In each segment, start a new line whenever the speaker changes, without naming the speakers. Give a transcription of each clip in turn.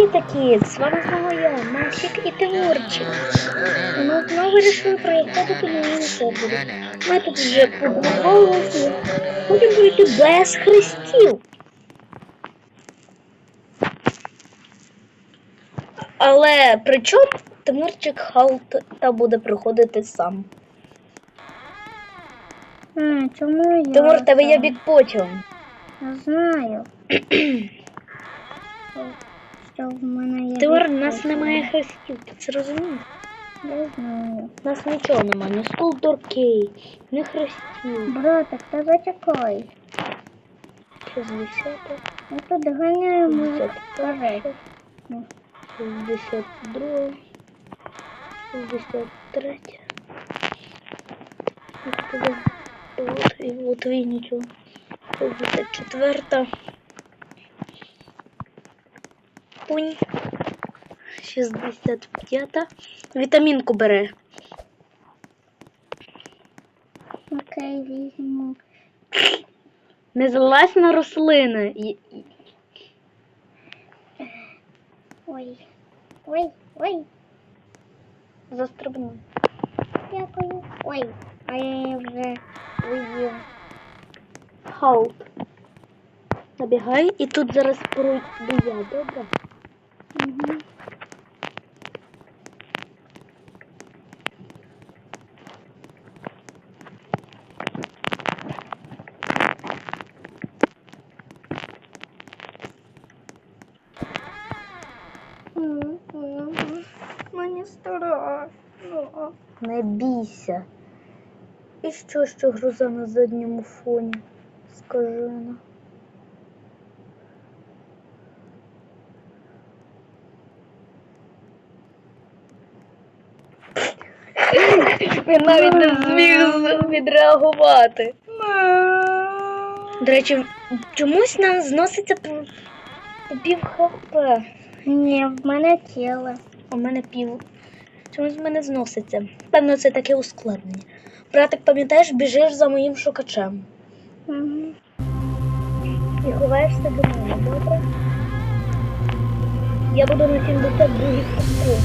Привітики! З вами знову я, Максик і Тимурчик. Ми знову вирішили новому сервері. Ми тут вже побудовувалися. Будемо пройти без хрестів. Але при чому Тимурчик халт та буде приходити сам.
А, чому я?
Тимур, тебе
там?
бік потім.
Я знаю. Що в мене є.
Тимур, у нас немає хрестів, ти це розумієш?
Я знаю.
У нас нічого немає, ні скулдоркей, ні хрестів.
Братик, та зачекай.
60,
Ми тут ганяємо
Десять.
вперед.
62, 63. І туди. От, і от і нічого. 64. Пунь. 65. Вітамінку бере.
Окей, візьму.
Не залазь на рослини.
Ой. Ой, ой,
Застрибнув.
дякую. Ой, а я вже уїв.
Халт. Набігай і тут зараз пройду я, добре?
Мені страшно.
Не бійся. І що, що гроза на задньому фоні? Скажена. Він навіть не зміг відреагувати. До речі, чомусь нам зноситься пів хп.
Ні, в мене тіло.
У мене пів. Чомусь в мене зноситься. Певно, це таке ускладнення. Братик, пам'ятаєш, біжиш за моїм шукачем.
Угу.
І ховаєшся до мене, добре? Я буду на 72 кутку.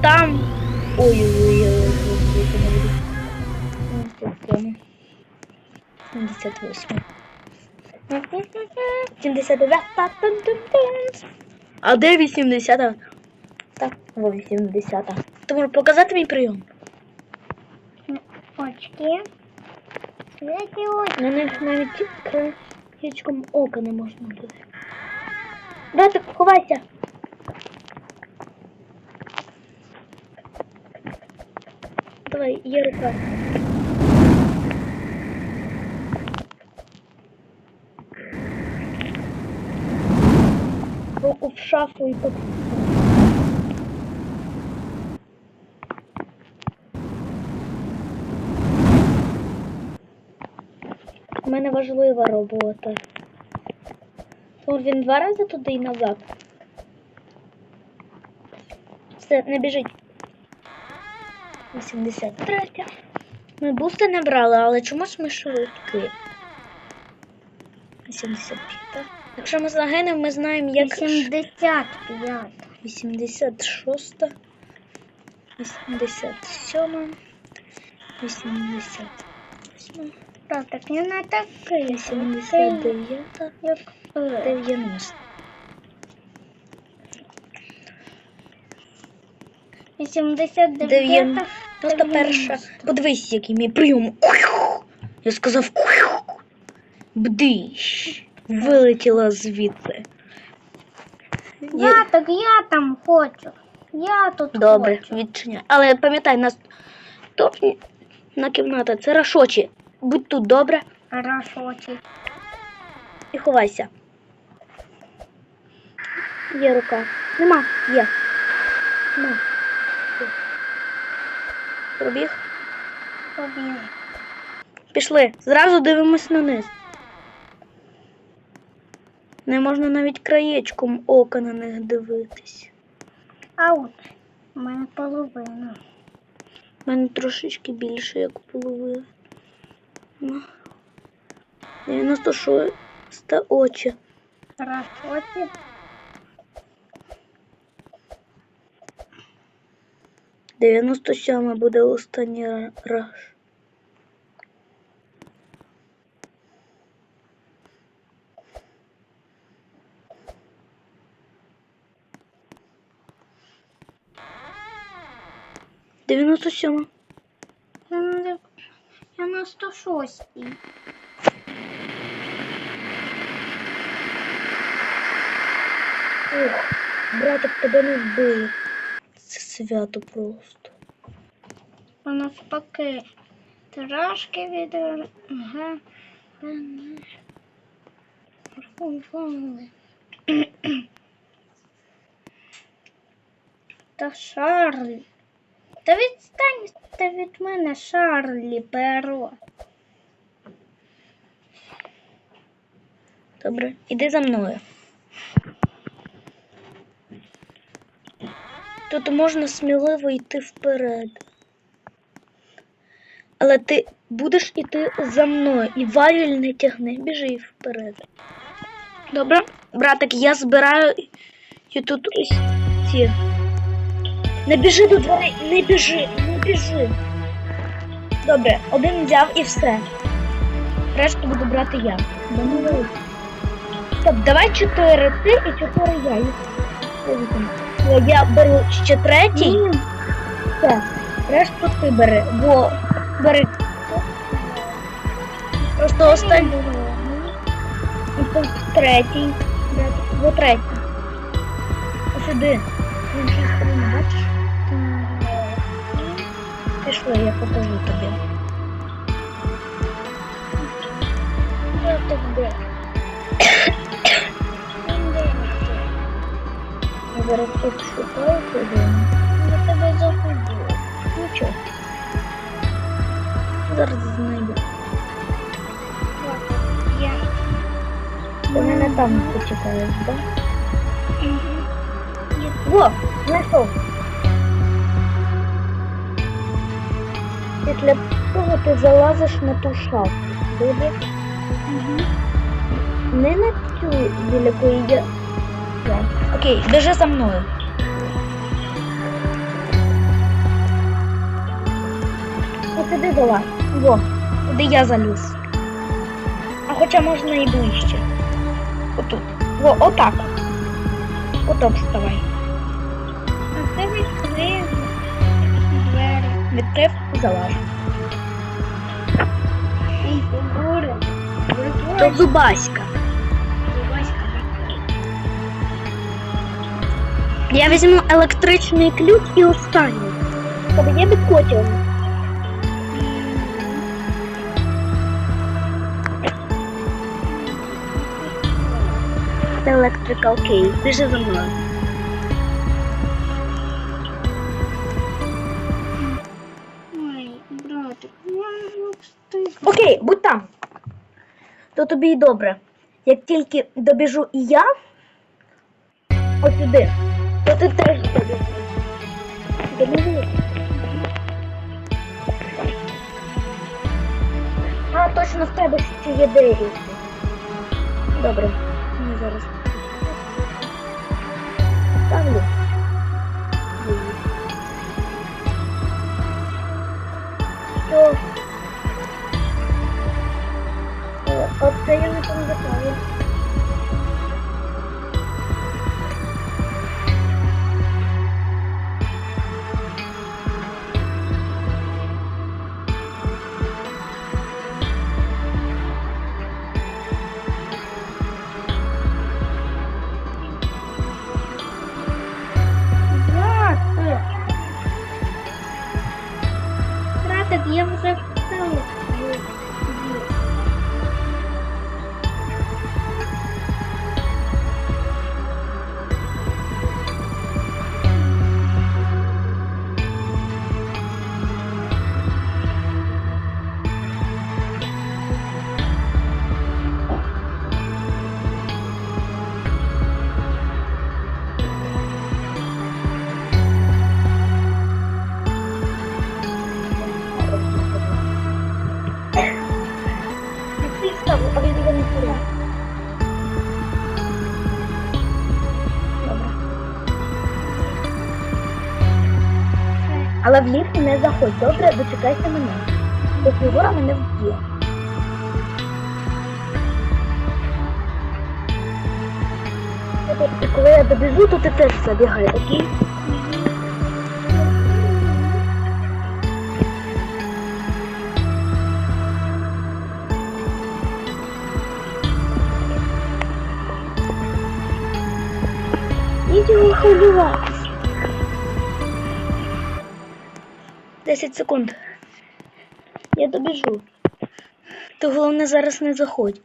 Отам. Ой-ой-ой. 77. 78. 79. А де 80? Так, во 80. Ти можеш показати мій прийом?
Очки.
На них навіть краєчком ока не можна буде. Братик, ховайся. Давай, є рука. Руку в шафу і так. У мене важлива робота. От він два рази туди і назад. Все, не біжить. 83. Ми бусти не брали, але чомусь ми швидкі. 85. Якщо ми загинемо, ми знаємо, як.
75.
86. 87. 88.
Так, я не такий.
89. 90.
89.
91. Подивись, який мій прийом. Я сказав. Бдиш. Вилетіла звідси.
Я так я там хочу. Я тут
Добре,
хочу.
відчиняй. Але пам'ятай, нас топ на кімната. Це Рашочі. Будь тут добре
Рашоті.
і ховайся. Є рука. Нема. Є. Нема. Пробіг.
Пробіг.
Пішли. Зразу дивимось на низ. Не можна навіть краєчком ока на них дивитись.
А от у мене половина.
У мене трошечки більше, як половина. Ну. 96 очі.
Раз,
очі. 97 а буде останній раз. Дев'яносто сьома.
Я на сто шостій.
Ух, браток, тебе не вбили. Свято просто.
А навпаки. Трошки від... Ага. Та Шарлі. Та відстань від мене, Шарлі, перо.
Добре, іди за мною. Тут можна сміливо йти вперед. Але ти будеш іти за мною і валіль не тягни, біжи вперед. Добре, братик, я збираю і тут ось ці. Не біжи до дверей, не біжи, не біжи. Добре, один взяв і все. Решту буду брати я. Домовились? Стоп, давай чотири ти і чотири я. О, Я беру ще третій. Так, решту ти бери, бо бери. Просто останній. І тут третій. Бо третій. Ось сюди. З іншої сторони, бачиш? Пішли, я покажу тобі.
Я так
зараз тут шукаю туди.
Я тебе загубила.
Нічого. Зараз знайду.
Я.
Ти мене там почекаєш, так? Во, знайшов. Після того ти залазиш на ту. Добре?
Мгм.
Не на цю, біля якої я. Так. Окей, біжи за мною. Сюди залазь. Во, куди я заліз. А хоча можна і ближче. Отут. Во, отак. Отак вставай.
А ти відкрив двері.
Відкрив і залаж.
Фігури.
То зубаська. Я візьму електричний ключ і останній. Тобі є підкотів. Electrical case. Біжи за мною. Окей, будь там. То тобі й добре. Як тільки добіжу і я, от сюди, то ти теж добіжиш. А, точно в тебе ще є двері. Добре. Ми зараз. Ставлю. Що? Е, Оце я не пам'ятаю. Але в ліфт не заходь, добре, дочекайся мене. Бо фігура мене вб'є. І коли я добіжу, то ти теж забігай, окей? Відео хвилюватися. 10 секунд. Я добіжу. Ти головне зараз не заходь.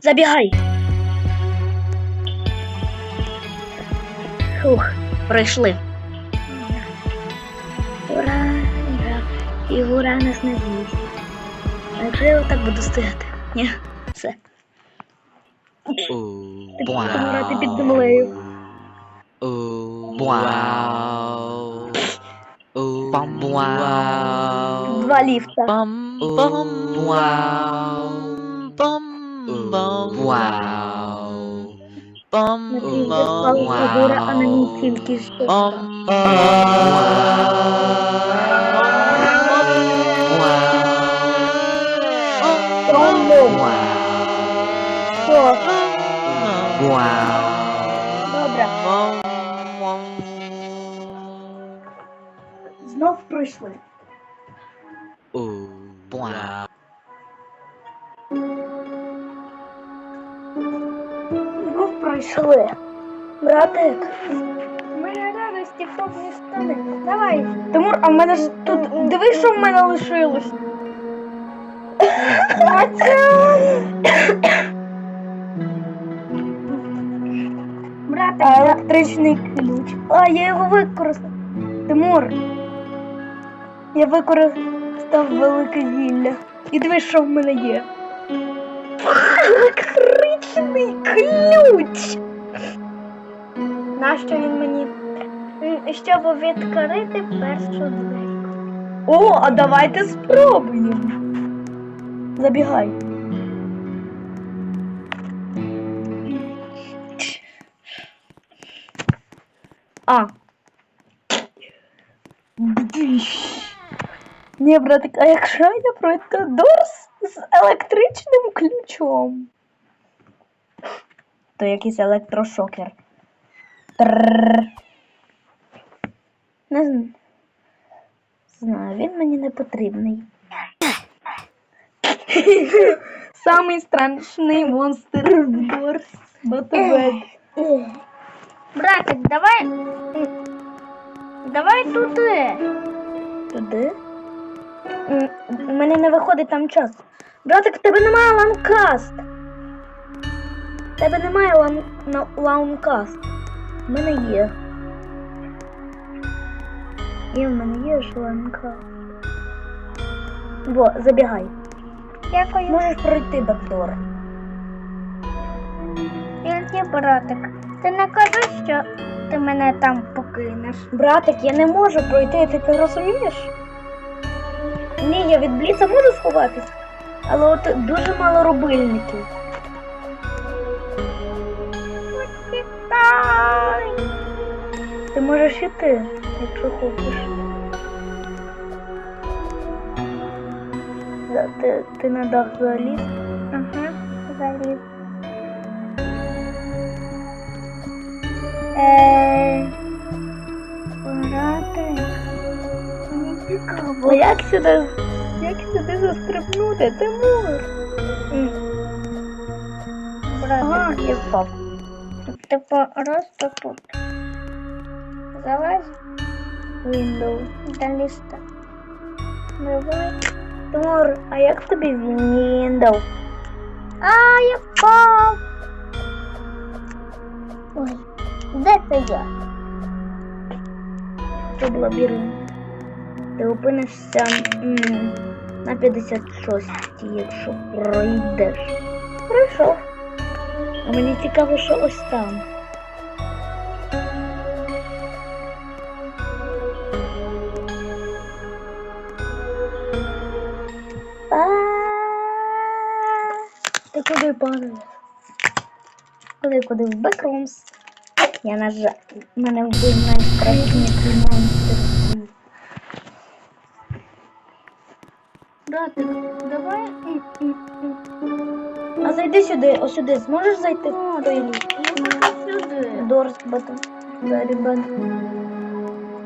Забігай. Фух, пройшли. Ура! Ура! І ура нас не з'їсть. А якщо я отак буду стояти? Ні, все. Ти будеш помирати під землею.
Wow. Bum wow.
Два ліфта.
Bum bum wow. Bum bum wow. Bum
На твій
bum
впала фігура, а Знов пройшли.
Wow.
Пройшли. Братик.
Мене радості повні штани. Давай.
Тимур, а в мене ж тут. Дивись, що в мене лишилось.
Братик,
електричний ключ. А, я його використав. Тимур. Я використав велике зілля. І дивись, що в мене є. Електричний ключ. Нащо він мені?
щоб відкрити першу двері.
О, а давайте спробуємо. Забігай. А. Ні, братик, а якщо я пройду дорс з електричним ключом? То якийсь електрошокер. Трррр. Не знаю. Він мені не потрібний. Самий страшний монстр в Дорс. Батовед.
Братик, давай. Давай. Туди?
Мене не виходить там час. Братик, в тебе немає ланкаст. В тебе немає лан... лаункаст. В мене є. Є, в мене є ж лаункаст. Во, забігай.
Дякую.
Можеш пройти бактор.
Тільки, братик, ти не кажи, що ти мене там покинеш.
Братик, я не можу пройти, ти це розумієш? Ні, я від бліца можу сховатись, але от дуже мало рубильників. Ти можеш іти, якщо хочеш. Да, Ти, ти на дах заліз.
Ага, заліз. Е, цікаво.
Як сюди, як сюди застрибнути? Тимур. М, Ага, я впав.
ти просто тут. Залазь.
Windows.
Даліста.
Давай. Тимур, а як тобі Windows?
А, я впав. Ой, де це я?
Тут лабіринт. Ти опинишся м, на 56, якщо пройдеш. Пройшов. А мені цікаво, що ось там. Ти куди падаєш? Куди, куди? В бекрумс. Я нажав. Мене вбив найстрашніший монстр. в світі. Братик, давай. А зайди сюди, ось сюди. Зможеш зайти в?
Сюди.
Дорс батон. Very bad.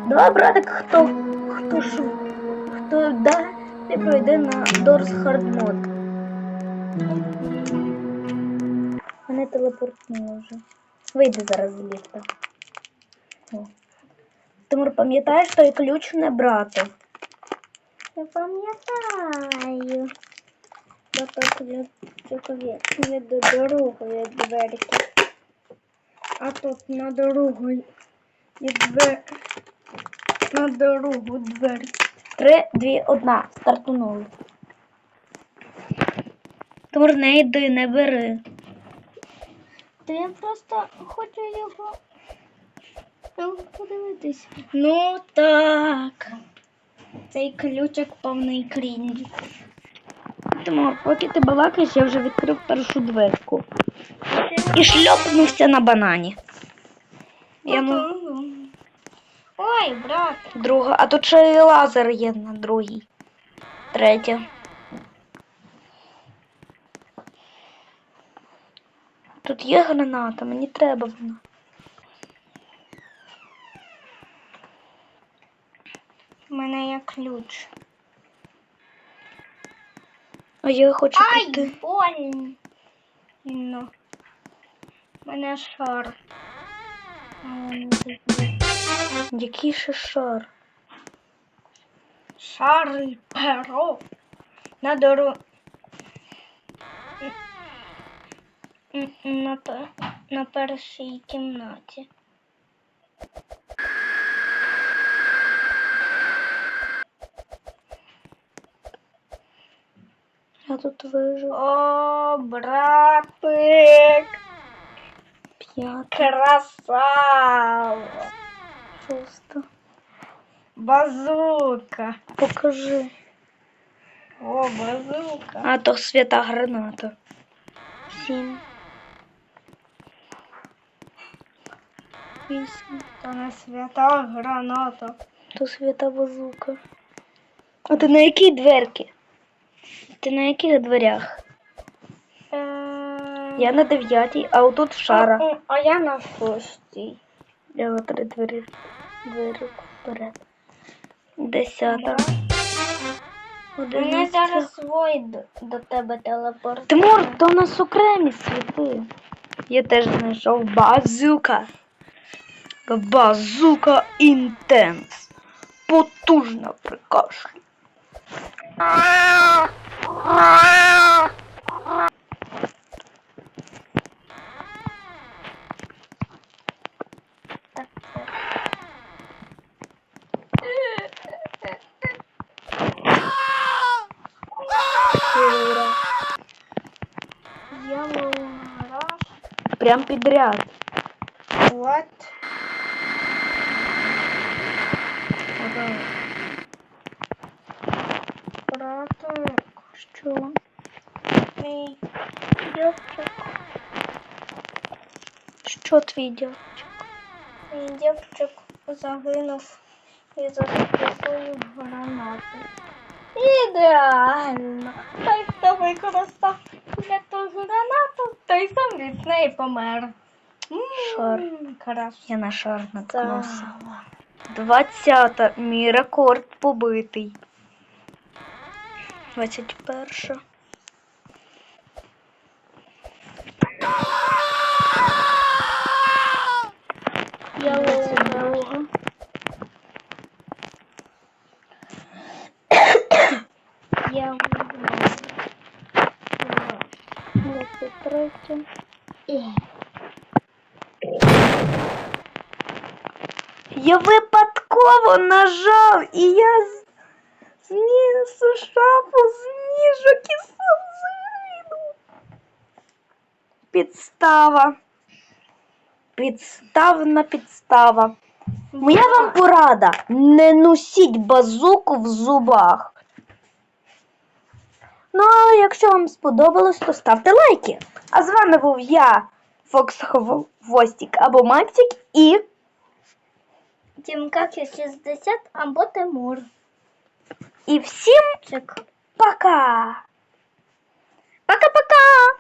Давай, братик, хто, хто ш, хто да, ти пройде на Дорс Hard Mode. Мене телепортнуло вже. Вийди зараз з ліфта. О. Тимур, пам'ятаєш той ключ не брати?
Я пам'ятаю. Бо ключові не до другої дверки.
А тут на дорогу двері. На дорогу двері. Три, дві, одна. Стартунули. Тимур, не йди, не бери.
Та я просто хочу його його подивитись.
Ну так. Цей ключик повний крінж. Тимур, поки ти балакаєш, я вже відкрив першу дверку. І шльопнувся на банані. Я ну,
Ой, брат.
друга, а тут ще і лазер є на другій. Третя. Тут є граната, мені треба вона.
У мене є ключ.
А я хочу
Ай,
піти.
больно. Ну. У мене шар.
Який ще шар?
Шарль Перо. На дору. На, на першій кімнаті.
Я тут вижу.
О, братик!
П'ята,
Красава!
шоста.
Базука!
Покажи.
О, базука!
А то свята граната. Сім. Вісім.
То не свята граната.
То свята базука. А ти на якій дверці? Ти на яких дверях? Я на дев'ятій, а отут шара.
А, я на шостій.
Я на три двері. Двері вперед. Десята.
Мене зараз войд до тебе телепорт.
Тимур, то у нас окремі світи. Я теж знайшов базука. Базука інтенс. Потужна при прям подряд.
Вот. Ага.
Що твій дівчик?
мій дівчик загинув із-за такої гранати. Ідеально! Той, хто використав для ту гранату, той сам від неї помер. М,
Шар.
Красиво.
Я на шар наткнувся. Двадцята. Мій рекорд побитий. Двадцять перша.
Я
Двадцять друга.
Я вибрала. Третє.
Я випадково нажав і я знісу шапу з ніжок і. Підстава. Підставна підстава. Моя вам порада. Не носіть базуку в зубах. Ну, а якщо вам сподобалось, то ставте лайки. А з вами був я, Фокс Хвостік або Максик і.
Тімка 60 або Тимур.
І всім
Чек.
пока!
Пока-пока!